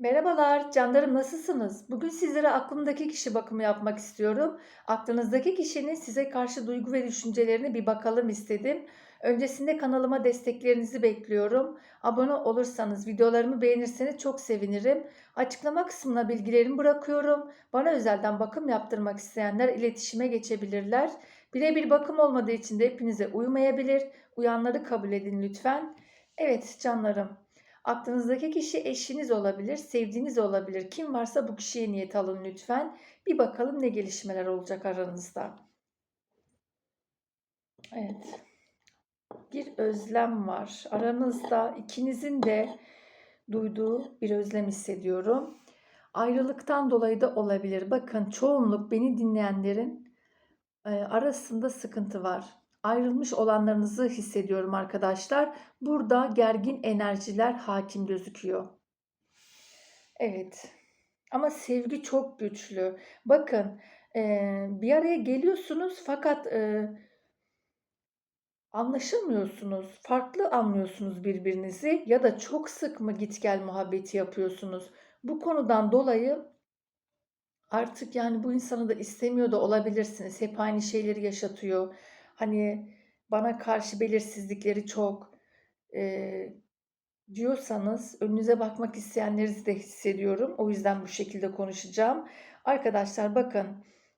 Merhabalar, canlarım nasılsınız? Bugün sizlere aklımdaki kişi bakımı yapmak istiyorum. Aklınızdaki kişinin size karşı duygu ve düşüncelerini bir bakalım istedim. Öncesinde kanalıma desteklerinizi bekliyorum. Abone olursanız, videolarımı beğenirseniz çok sevinirim. Açıklama kısmına bilgilerimi bırakıyorum. Bana özelden bakım yaptırmak isteyenler iletişime geçebilirler. Birebir bakım olmadığı için de hepinize uymayabilir. Uyanları kabul edin lütfen. Evet canlarım. Aklınızdaki kişi eşiniz olabilir, sevdiğiniz olabilir. Kim varsa bu kişiye niyet alın lütfen. Bir bakalım ne gelişmeler olacak aranızda. Evet. Bir özlem var. Aranızda ikinizin de duyduğu bir özlem hissediyorum. Ayrılıktan dolayı da olabilir. Bakın çoğunluk beni dinleyenlerin arasında sıkıntı var ayrılmış olanlarınızı hissediyorum arkadaşlar. Burada gergin enerjiler hakim gözüküyor. Evet. Ama sevgi çok güçlü. Bakın bir araya geliyorsunuz fakat e, anlaşılmıyorsunuz. Farklı anlıyorsunuz birbirinizi ya da çok sık mı git gel muhabbeti yapıyorsunuz. Bu konudan dolayı artık yani bu insanı da istemiyor da olabilirsiniz. Hep aynı şeyleri yaşatıyor hani bana karşı belirsizlikleri çok e, diyorsanız önünüze bakmak isteyenleri de hissediyorum. O yüzden bu şekilde konuşacağım. Arkadaşlar bakın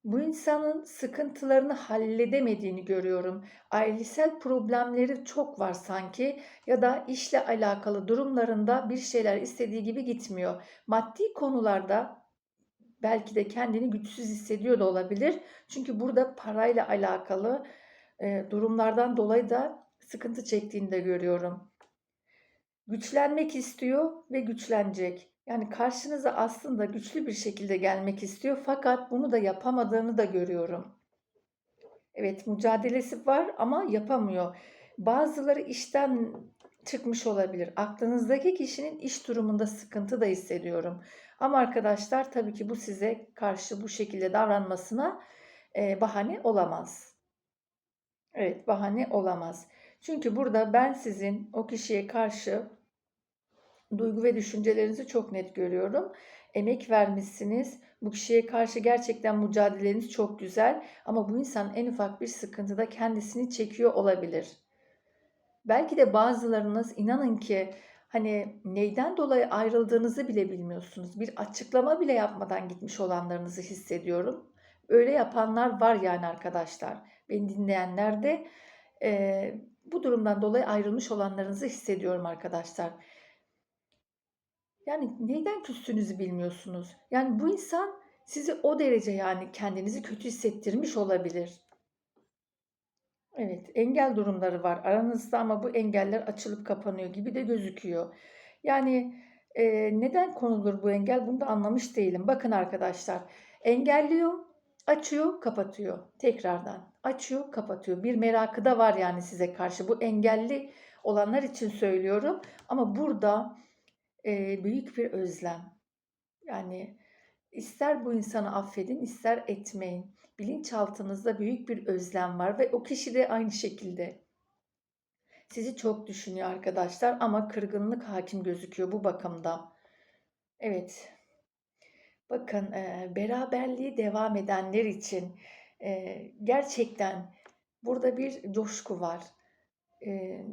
bu insanın sıkıntılarını halledemediğini görüyorum. Ailesel problemleri çok var sanki ya da işle alakalı durumlarında bir şeyler istediği gibi gitmiyor. Maddi konularda belki de kendini güçsüz hissediyor da olabilir. Çünkü burada parayla alakalı durumlardan dolayı da sıkıntı çektiğini de görüyorum. Güçlenmek istiyor ve güçlenecek. Yani karşınıza aslında güçlü bir şekilde gelmek istiyor fakat bunu da yapamadığını da görüyorum. Evet mücadelesi var ama yapamıyor. Bazıları işten çıkmış olabilir. Aklınızdaki kişinin iş durumunda sıkıntı da hissediyorum. Ama arkadaşlar tabii ki bu size karşı bu şekilde davranmasına bahane olamaz. Evet, bahane olamaz. Çünkü burada ben sizin o kişiye karşı duygu ve düşüncelerinizi çok net görüyorum. Emek vermişsiniz. Bu kişiye karşı gerçekten mücadeleniz çok güzel ama bu insan en ufak bir sıkıntıda kendisini çekiyor olabilir. Belki de bazılarınız inanın ki hani neyden dolayı ayrıldığınızı bile bilmiyorsunuz. Bir açıklama bile yapmadan gitmiş olanlarınızı hissediyorum. Öyle yapanlar var yani arkadaşlar. Beni dinleyenler de e, bu durumdan dolayı ayrılmış olanlarınızı hissediyorum arkadaşlar. Yani neyden küstüğünüzü bilmiyorsunuz. Yani bu insan sizi o derece yani kendinizi kötü hissettirmiş olabilir. Evet, engel durumları var aranızda ama bu engeller açılıp kapanıyor gibi de gözüküyor. Yani e, neden konulur bu engel bunu da anlamış değilim. Bakın arkadaşlar, engelliyor, açıyor, kapatıyor. Tekrardan açıyor, kapatıyor. Bir merakı da var yani size karşı. Bu engelli olanlar için söylüyorum. Ama burada e, büyük bir özlem. Yani ister bu insanı affedin, ister etmeyin. Bilinçaltınızda büyük bir özlem var ve o kişi de aynı şekilde. Sizi çok düşünüyor arkadaşlar ama kırgınlık hakim gözüküyor bu bakımda. Evet. Bakın e, beraberliği devam edenler için gerçekten burada bir coşku var.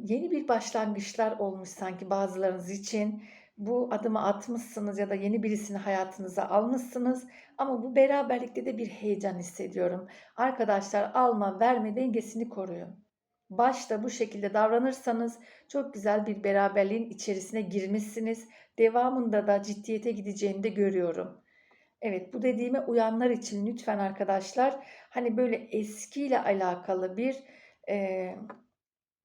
yeni bir başlangıçlar olmuş sanki bazılarınız için. Bu adımı atmışsınız ya da yeni birisini hayatınıza almışsınız ama bu beraberlikte de bir heyecan hissediyorum. Arkadaşlar alma verme dengesini koruyun. Başta bu şekilde davranırsanız çok güzel bir beraberliğin içerisine girmişsiniz. Devamında da ciddiyete gideceğini de görüyorum. Evet bu dediğime uyanlar için lütfen arkadaşlar hani böyle eskiyle alakalı bir e,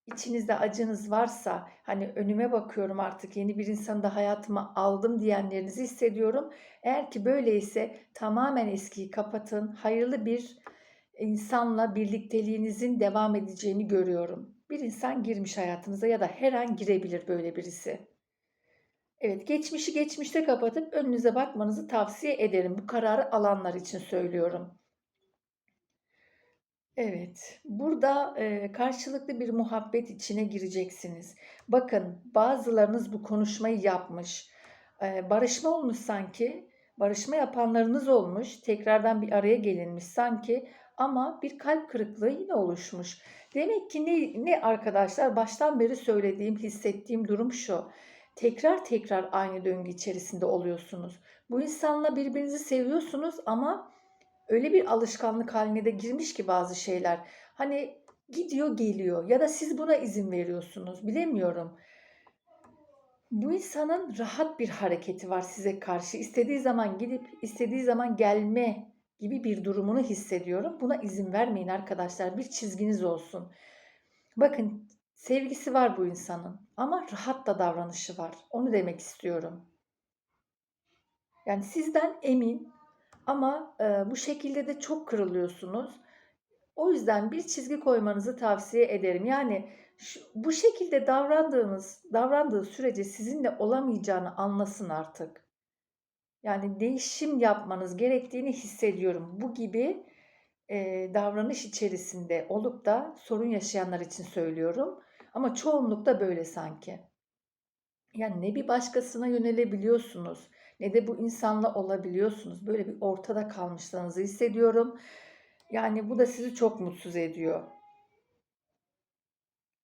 içinizde acınız varsa hani önüme bakıyorum artık yeni bir insanı da hayatıma aldım diyenlerinizi hissediyorum. Eğer ki böyleyse tamamen eskiyi kapatın. Hayırlı bir insanla birlikteliğinizin devam edeceğini görüyorum. Bir insan girmiş hayatınıza ya da her an girebilir böyle birisi. Evet, geçmişi geçmişte kapatıp önünüze bakmanızı tavsiye ederim. Bu kararı alanlar için söylüyorum. Evet, burada e, karşılıklı bir muhabbet içine gireceksiniz. Bakın, bazılarınız bu konuşmayı yapmış. Eee, barışma olmuş sanki. Barışma yapanlarınız olmuş. Tekrardan bir araya gelinmiş sanki ama bir kalp kırıklığı yine oluşmuş. Demek ki ne, ne arkadaşlar baştan beri söylediğim, hissettiğim durum şu. Tekrar tekrar aynı döngü içerisinde oluyorsunuz. Bu insanla birbirinizi seviyorsunuz ama öyle bir alışkanlık haline de girmiş ki bazı şeyler. Hani gidiyor geliyor ya da siz buna izin veriyorsunuz bilemiyorum. Bu insanın rahat bir hareketi var size karşı. İstediği zaman gidip istediği zaman gelme gibi bir durumunu hissediyorum. Buna izin vermeyin arkadaşlar. Bir çizginiz olsun. Bakın sevgisi var bu insanın ama rahat da davranışı var. Onu demek istiyorum. Yani sizden emin ama e, bu şekilde de çok kırılıyorsunuz. O yüzden bir çizgi koymanızı tavsiye ederim. Yani şu, bu şekilde davrandığınız, davrandığı sürece sizinle olamayacağını anlasın artık. Yani değişim yapmanız gerektiğini hissediyorum. Bu gibi e, davranış içerisinde olup da sorun yaşayanlar için söylüyorum. Ama çoğunlukta böyle sanki. Yani ne bir başkasına yönelebiliyorsunuz ne de bu insanla olabiliyorsunuz. Böyle bir ortada kalmışlığınızı hissediyorum. Yani bu da sizi çok mutsuz ediyor.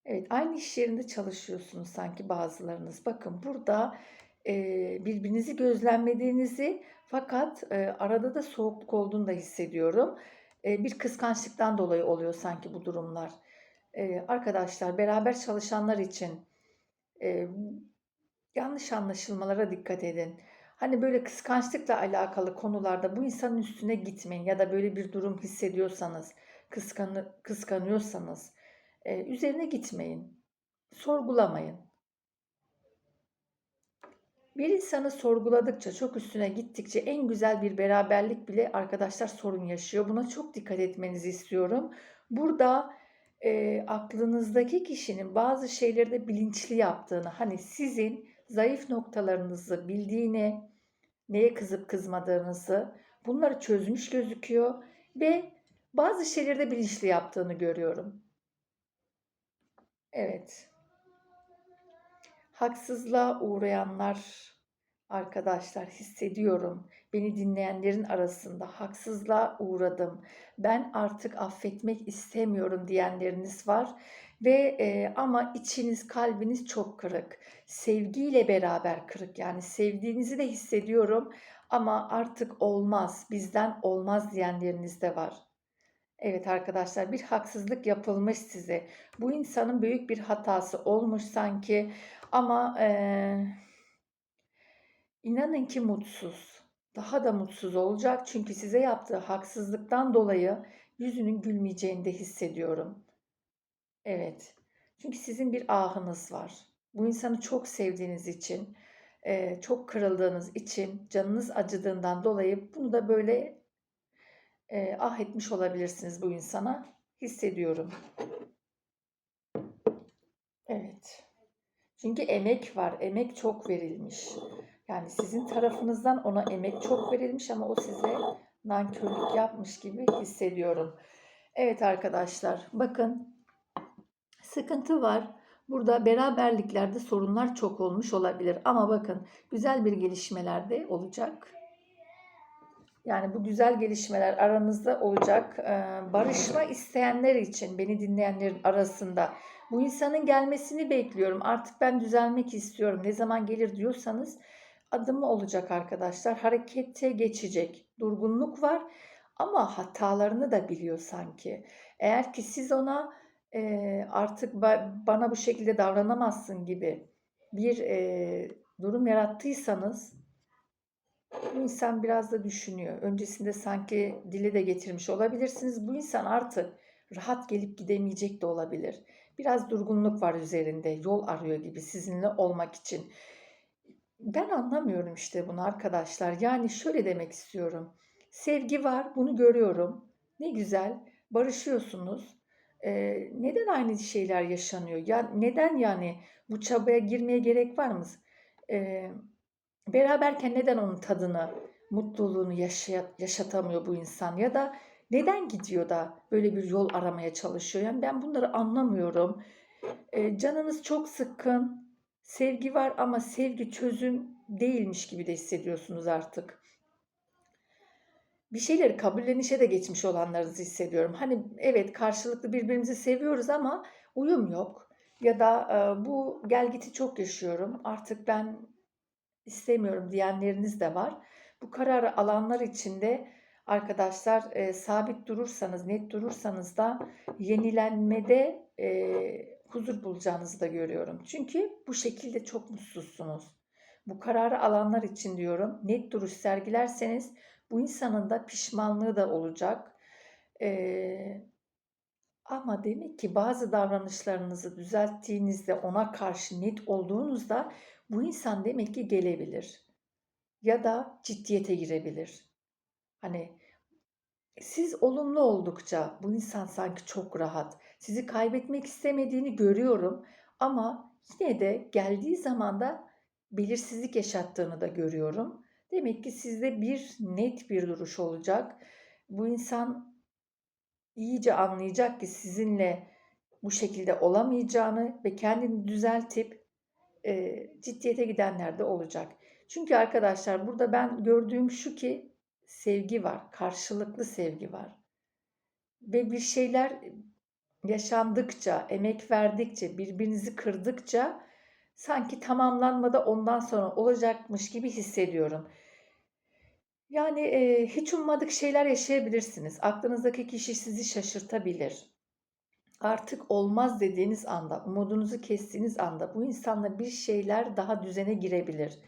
Evet, aynı iş yerinde çalışıyorsunuz sanki bazılarınız. Bakın burada e, birbirinizi gözlemlediğinizi fakat e, arada da soğukluk olduğunu da hissediyorum. E, bir kıskançlıktan dolayı oluyor sanki bu durumlar. Arkadaşlar beraber çalışanlar için yanlış anlaşılmalara dikkat edin. Hani böyle kıskançlıkla alakalı konularda bu insanın üstüne gitmeyin ya da böyle bir durum hissediyorsanız, kıskanı, kıskanıyorsanız üzerine gitmeyin. Sorgulamayın. Bir insanı sorguladıkça, çok üstüne gittikçe en güzel bir beraberlik bile arkadaşlar sorun yaşıyor. Buna çok dikkat etmenizi istiyorum. Burada e, aklınızdaki kişinin bazı şeyleri de bilinçli yaptığını, hani sizin zayıf noktalarınızı bildiğini, neye kızıp kızmadığınızı bunları çözmüş gözüküyor ve bazı şeyleri de bilinçli yaptığını görüyorum. Evet. Haksızlığa uğrayanlar arkadaşlar hissediyorum. Beni dinleyenlerin arasında haksızlığa uğradım. Ben artık affetmek istemiyorum diyenleriniz var ve e, ama içiniz, kalbiniz çok kırık. Sevgiyle beraber kırık. Yani sevdiğinizi de hissediyorum ama artık olmaz, bizden olmaz diyenleriniz de var. Evet arkadaşlar bir haksızlık yapılmış size. Bu insanın büyük bir hatası olmuş sanki ama e, inanın ki mutsuz. Daha da mutsuz olacak çünkü size yaptığı haksızlıktan dolayı yüzünün gülmeyeceğini de hissediyorum. Evet. Çünkü sizin bir ahınız var. Bu insanı çok sevdiğiniz için, e, çok kırıldığınız için, canınız acıdığından dolayı bunu da böyle e, ah etmiş olabilirsiniz bu insana. Hissediyorum. Evet. Çünkü emek var. Emek çok verilmiş. Yani sizin tarafınızdan ona emek çok verilmiş ama o size nankörlük yapmış gibi hissediyorum. Evet arkadaşlar bakın sıkıntı var. Burada beraberliklerde sorunlar çok olmuş olabilir ama bakın güzel bir gelişmeler de olacak. Yani bu güzel gelişmeler aranızda olacak. Barışma isteyenler için beni dinleyenlerin arasında bu insanın gelmesini bekliyorum. Artık ben düzelmek istiyorum. Ne zaman gelir diyorsanız adımı olacak arkadaşlar. Harekete geçecek. Durgunluk var ama hatalarını da biliyor sanki. Eğer ki siz ona e, artık ba- bana bu şekilde davranamazsın gibi bir e, durum yarattıysanız bu insan biraz da düşünüyor. Öncesinde sanki dile de getirmiş olabilirsiniz. Bu insan artık rahat gelip gidemeyecek de olabilir. Biraz durgunluk var üzerinde. Yol arıyor gibi sizinle olmak için. Ben anlamıyorum işte bunu arkadaşlar. Yani şöyle demek istiyorum. Sevgi var, bunu görüyorum. Ne güzel, barışıyorsunuz. Ee, neden aynı şeyler yaşanıyor? Ya neden yani bu çabaya girmeye gerek var mı? Ee, beraberken neden onun tadını, mutluluğunu yaşay- yaşatamıyor bu insan? Ya da neden gidiyor da böyle bir yol aramaya çalışıyor? Yani ben bunları anlamıyorum. Ee, canınız çok sıkkın, sevgi var ama sevgi çözüm değilmiş gibi de hissediyorsunuz artık. Bir şeyleri kabullenişe de geçmiş olanlarınızı hissediyorum. Hani evet karşılıklı birbirimizi seviyoruz ama uyum yok. Ya da e, bu gelgiti çok yaşıyorum. Artık ben istemiyorum diyenleriniz de var. Bu kararı alanlar için de arkadaşlar e, sabit durursanız, net durursanız da yenilenmede e, huzur bulacağınızı da görüyorum. Çünkü bu şekilde çok mutsuzsunuz. Bu kararı alanlar için diyorum. Net duruş sergilerseniz bu insanın da pişmanlığı da olacak. Ee, ama demek ki bazı davranışlarınızı düzelttiğinizde ona karşı net olduğunuzda bu insan demek ki gelebilir. Ya da ciddiyete girebilir. Hani siz olumlu oldukça bu insan sanki çok rahat. Sizi kaybetmek istemediğini görüyorum ama yine de geldiği zaman da belirsizlik yaşattığını da görüyorum. Demek ki sizde bir net bir duruş olacak. Bu insan iyice anlayacak ki sizinle bu şekilde olamayacağını ve kendini düzeltip e, ciddiyete gidenler de olacak. Çünkü arkadaşlar burada ben gördüğüm şu ki sevgi var, karşılıklı sevgi var. Ve bir şeyler yaşandıkça, emek verdikçe, birbirinizi kırdıkça sanki tamamlanmada ondan sonra olacakmış gibi hissediyorum. Yani e, hiç ummadık şeyler yaşayabilirsiniz. Aklınızdaki kişi sizi şaşırtabilir. Artık olmaz dediğiniz anda, umudunuzu kestiğiniz anda bu insanla bir şeyler daha düzene girebilir.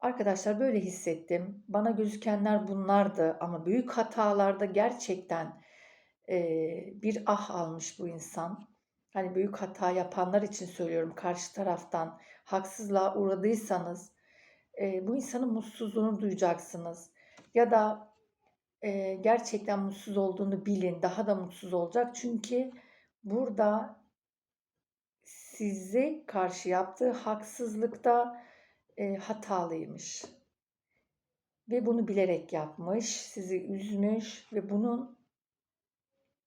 Arkadaşlar böyle hissettim. Bana gözükenler bunlardı ama büyük hatalarda gerçekten e, bir ah almış bu insan. Hani büyük hata yapanlar için söylüyorum karşı taraftan haksızlığa uğradıysanız e, bu insanın mutsuzluğunu duyacaksınız. Ya da e, gerçekten mutsuz olduğunu bilin. Daha da mutsuz olacak. Çünkü burada size karşı yaptığı haksızlıkta e, hatalıymış. Ve bunu bilerek yapmış, sizi üzmüş ve bunun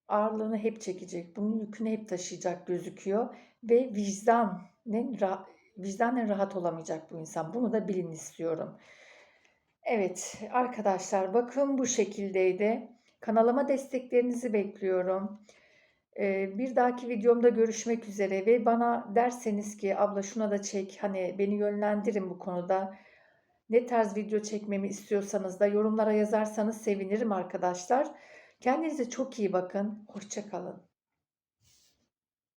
ağırlığını hep çekecek, bunun yükünü hep taşıyacak gözüküyor ve vicdanen, vicdanen rahat olamayacak bu insan. Bunu da bilin istiyorum. Evet arkadaşlar bakın bu şekildeydi. Kanalıma desteklerinizi bekliyorum. Bir dahaki videomda görüşmek üzere ve bana derseniz ki abla şuna da çek hani beni yönlendirin bu konuda. Ne tarz video çekmemi istiyorsanız da yorumlara yazarsanız sevinirim arkadaşlar. Kendinize çok iyi bakın. Hoşçakalın.